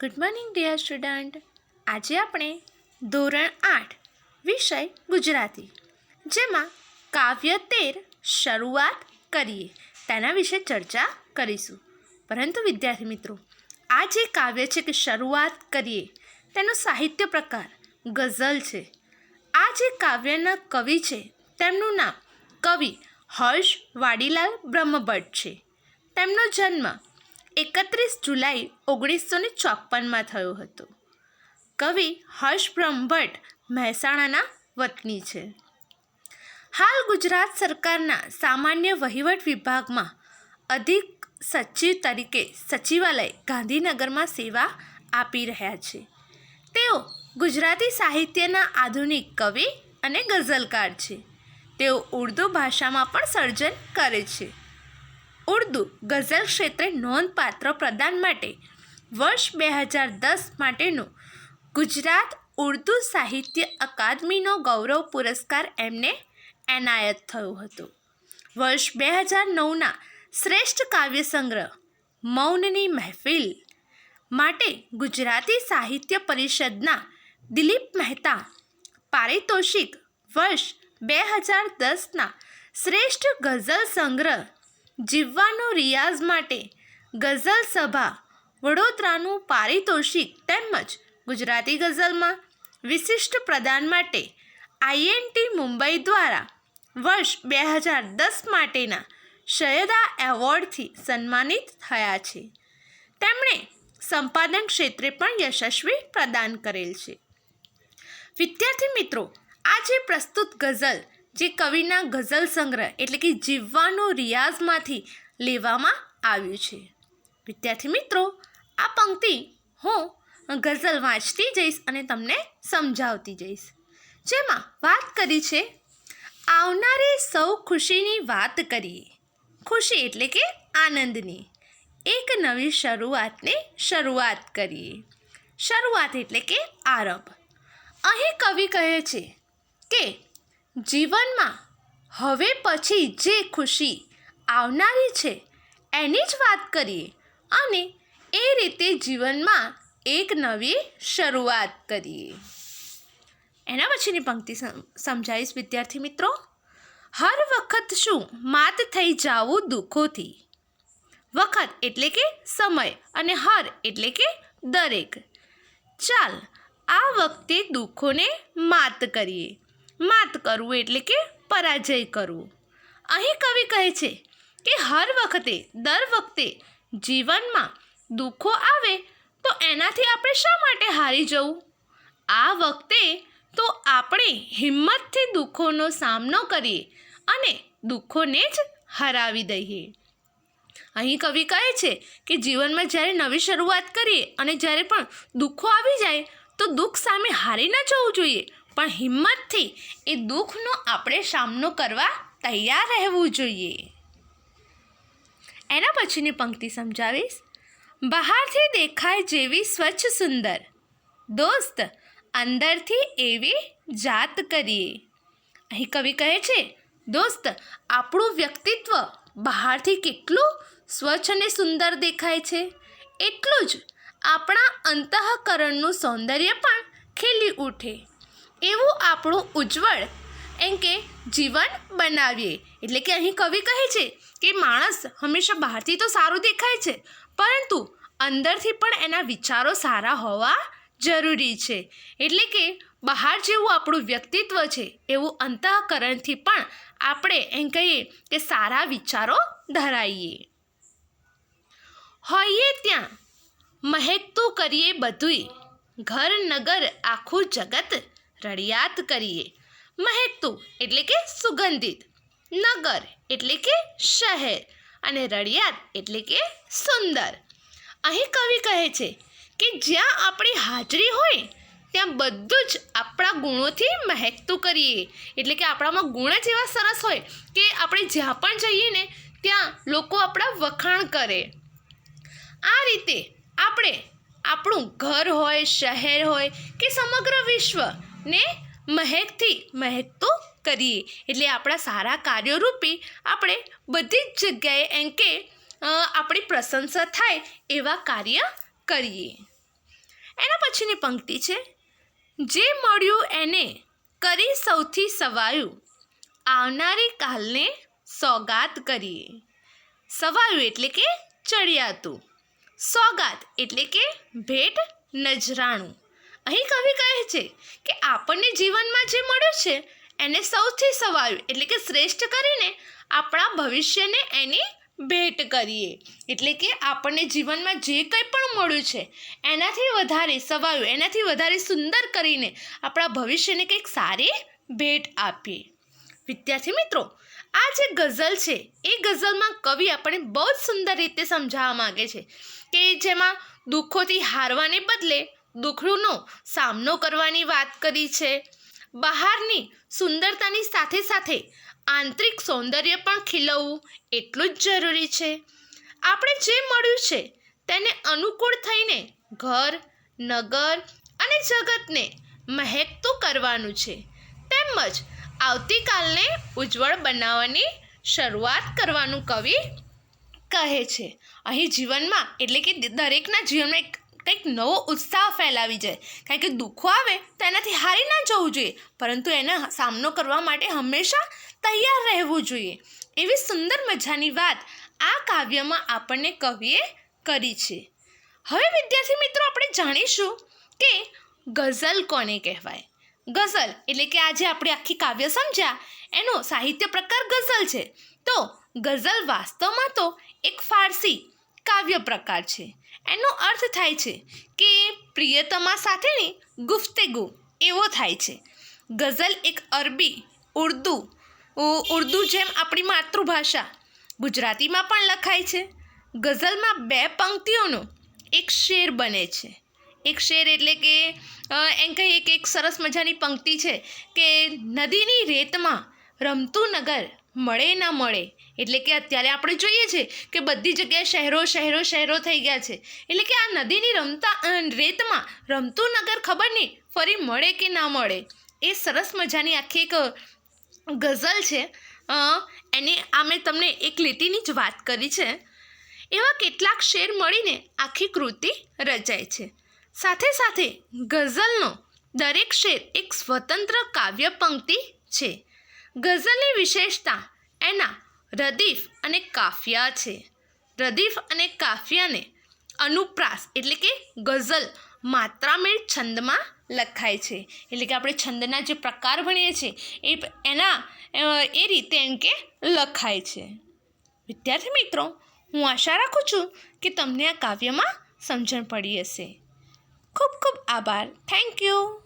Good morning dear student આજે આપણે ધોરણ આઠ વિષય ગુજરાતી, જેમાં કાવ્ય તેર શરૂઆત કરીએ. તેના વિશે ચર્ચા કરીશું. પરંતુ વિદ્યાર્થી મિત્રો, આ જે કાવ્ય છે કે શરૂઆત કરીએ, તેનો સાહિત્ય પ્રકાર ગઝલ છે. આ જે કાવ્યના કવિ છે, તેમનું નામ કવિ હર્ષ વાડીલાલ બ્રહ્મભટ્ટ છે. તેમનો જન્મ એકત્રીસ જુલાઈ ઓગણીસો ને ચોપ્પનમાં થયો હતો. કવિ હર્ષ બ્રહ્મભટ્ટ મહેસાણાના વતની છે. હાલ ગુજરાત સરકારના સામાન્ય વહીવટ વિભાગમાં અધિક સચિવ તરીકે સચિવાલય ગાંધીનગરમાં સેવા આપી રહ્યા છે. તેઓ ગુજરાતી સાહિત્યના આધુનિક કવિ અને ગઝલકાર છે. તેઓ ઉર્દુ ભાષામાં પણ સર્જન કરે છે. ઉર્દુ ગઝલ ક્ષેત્રે નોંધપાત્ર પ્રદાન માટે વર્ષ બે હજાર દસ માટેનું ગુજરાત ઉર્દુ સાહિત્ય અકાદમીનો ગૌરવ પુરસ્કાર એમને એનાયત થયો હતો. વર્ષ બે હજાર નવના શ્રેષ્ઠ કાવ્ય સંગ્રહ મૌનની મહેફિલ માટે ગુજરાતી સાહિત્ય પરિષદના દિલીપ મહેતા પારિતોષિક વર્ષ બે હજાર દસના શ્રેષ્ઠ ગઝલ સંગ્રહ જીવવાનો રિયાઝ માટે ગઝલ સભા, વડોદરાનું પારિતોષિક તેમજ ગુજરાતી ગઝલમાં વિશિષ્ટ પ્રદાન માટે આઈએનટી મુંબઈ દ્વારા વર્ષ બે હજાર દસ માટેના શયદા એવોર્ડથી સન્માનિત થયા છે. તેમણે સંપાદન ક્ષેત્રે પણ યશસ્વી પ્રદાન કરેલ છે. વિદ્યાર્થી મિત્રો આજે પ્રસ્તુત ગઝલ જે કવિના ગઝલ સંગ્રહ, એટલે કે જીવવાનો રિયાઝમાંથી લેવામાં આવ્યું છે. વિદ્યાર્થી મિત્રો, આ પંક્તિ હું ગઝલ વાંચતી જઈશ અને તમને સમજાવતી જઈશ. જેમાં વાત કરી છે, આવનારી સૌ ખુશીની વાત કરીએ. ખુશી એટલે કે આનંદની. એક નવી શરૂઆતની શરૂઆત કરીએ. શરૂઆત એટલે કે આરંભ. અહીં કવિ કહે છે કે જીવનમાં હવે પછી જે ખુશી આવનારી છે, એની જ વાત કરીએ અને એ રીતે જીવનમાં એક નવી શરૂઆત કરીએ. એના પછીની પંક્તિ સમ- સમજાવીશ, વિદ્યાર્થી મિત્રો. હર વખત શું માત થઈ જાવું દુઃખોથી? વખત એટલે કે સમય અને હર એટલે કે દરેક. ચાલ, આ વખતે દુઃખોને માત કરીએ. માત કરવું એટલે કે પરાજય કરવું. અહીં કવિ કહે છે કે હર વખતે, દર વખતે જીવનમાં દુઃખો આવે તો એનાથી આપણે શા માટે હારી જવું? આ વખતે તો આપણે હિંમતથી દુઃખોનો સામનો કરીએ અને દુઃખોને જ હરાવી દઈએ. અહીં કવિ કહે છે કે જીવનમાં જ્યારે નવી શરૂઆત કરીએ અને જ્યારે પણ દુઃખો આવી જાય તો દુઃખ સામે હારી ન જવું જોઈએ. પણ હિંમતથી એ દુઃખનો આપણે સામનો કરવા તૈયાર રહેવું જોઈએ. એના પછીની પંક્તિ સમજાવીશ. બહારથી દેખાય જેવી સ્વચ્છ સુંદર. દોસ્ત, અંદરથી એવી જાત કરીએ. અહીં કવિ કહે છે, દોસ્ત, આપણું વ્યક્તિત્વ બહારથી કેટલું સ્વચ્છ અને સુંદર દેખાય છે? એટલું જ આપણા અંતઃકરણનું સૌંદર્ય પણ ખીલી ઉઠે. એવું આપણું ઉજ્જવળ એમ કે જીવન બનાવીએ. એટલે કે અહીં કવિ કહે છે કે માણસ હંમેશા બહારથી તો સારું દેખાય છે, પરંતુ અંદરથી પણ એના વિચારો સારા હોવા જરૂરી છે. એટલે કે બહાર જેવું આપણું વ્યક્તિત્વ છે, એવું અંતઃકરણથી પણ આપણે એમ કહીએ કે સારા વિચારો ધરાવીએ હોઈએ ત્યાં, મહેકતું કરીએ બધુંય. ઘર નગર આખું જગત રડિયાત કરીએ. મહેકતું એટલે કે સુગંધિત. નગર એટલે કે શહેર. અને રડિયાત એટલે કે સુંદર. અહીં કવિ કહે છે કે જ્યાં આપણી હાજરી હોય, ત્યાં બધું જ આપણા ગુણોથી મહેકતું કરીએ. એટલે કે આપણામાં ગુણ જ એવા સરસ હોય કે આપણે જ્યાં પણ જઈએ ને, ત્યાં લોકો આપણા વખાણ કરે. આ રીતે આપણે આપણું ઘર હોય, શહેર હોય કે સમગ્ર વિશ્વને મહેકથી મહેકતું કરીએ. એટલે આપણા સારા કાર્યો રૂપે આપણે બધી જ જગ્યાએ એમ કે આપણી પ્રશંસા થાય એવા કાર્ય કરીએ. એના પછીની પંક્તિ છે, જે મળ્યું એને કરી સૌથી સવાયું. આવનારી કાલને સોગાત કરીએ. સવાયું એટલે કે ચડિયાતું. સોગાત એટલે કે ભેટ નજરાણું. અહીં કવિ કહે છે કે આપણને જીવનમાં જે મળ્યું છે, એને સૌથી સવાયું, એટલે કે શ્રેષ્ઠ કરીને આપણા ભવિષ્યને એની ભેટ કરીએ. એટલે કે આપણને જીવનમાં જે કંઈ પણ મળ્યું છે, એનાથી વધારે સવાયું, એનાથી વધારે સુંદર કરીને આપણા ભવિષ્યને કંઈક સારી ભેટ આપીએ. વિદ્યાર્થી મિત્રો, આ જે ગઝલ છે, એ ગઝલમાં કવિ આપણને બહુ જ સુંદર રીતે સમજાવવા માગે છે કે જેમાં દુઃખોથી હારવાને બદલે દુઃખનો સામનો કરવાની વાત કરી છે. બહારની સુંદરતાની સાથે સાથે આંતરિક સૌંદર્ય પણ ખીલવવું એટલું જ જરૂરી છે. આપણે જે મળ્યું છે તેને અનુકૂળ થઈને ઘર, નગર અને જગતને મહેકતું કરવાનું છે. તેમજ આવતીકાલને ઉજ્જવળ બનાવવાની શરૂઆત કરવાનું કવિ કહે છે. અહીં જીવનમાં એટલે કે દરેકના જીવનમાં એક કંઈક નવો ઉત્સાહ ફેલાવી જાય. કારણ કે દુઃખો આવે તો એનાથી હારી ના જવું જોઈએ. પરંતુ એનો સામનો કરવા માટે હંમેશા તૈયાર રહેવું જોઈએ. એવી સુંદર મજાની વાત આ કાવ્યમાં આપણને કવિએ કરી છે. હવે વિદ્યાર્થી મિત્રો, આપણે જાણીશું કે ગઝલ કોને કહેવાય? ગઝલ એટલે કે આજે આપણે આખી કાવ્ય સમજ્યા. એનો સાહિત્ય પ્રકાર ગઝલ છે. તો ગઝલ વાસ્તવમાં તો એક ફારસી કાવ્ય પ્રકાર છે. એનો અર્થ થાય છે કે પ્રિયતમા સાથેની ગુફ્તેગુ એવો થાય છે. ગઝલ એક અરબી, ઉર્દુ ઉર્દુ જેમ આપણી માતૃભાષા. ગુજરાતીમાં પણ લખાય છે. ગઝલમાં બે પંક્તિઓનો એક શેર બને છે. એક શેર એટલે કે એમ કહીએ કે એક સરસ મજાની પંક્તિ છે કે નદીની રેતમાં રમતું નગર મળે ના મળે, એટલે કે અત્યારે આપણે જોઈએ છે કે બધી જગ્યાએ શહેરો શહેરો શહેરો થઈ ગયા છે. એટલે કે આ નદીની રમતા રેતમાં રમતું નગર ખબર નહીં, ફરી મળે કે ના મળે? એ સરસ મજાની આખી એક ગઝલ છે. એને આ મેં તમને એક લીટીની જ વાત કરી છે. એવા કેટલાક શેર મળીને આખી કૃતિ રચાય છે. સાથે સાથે ગઝલનો દરેક શેર એક સ્વતંત્ર કાવ્ય પંક્તિ છે. ગઝલની વિશેષતા એના રદીફ અને કાફિયા છે. રદીફ અને કાફિયાને અનુપ્રાસ એટલે કે ગઝલ માત્રામેળ છંદમાં લખાય છે. એટલે કે આપણે છંદના જે પ્રકાર ભણીએ છીએ એ એના એ રીતે એમ કે લખાય છે. વિદ્યાર્થી મિત્રો, હું આશા રાખું છું કે તમને આ કાવ્યમાં સમજણ પડી હશે. ખૂબ ખૂબ આભાર. Thank you.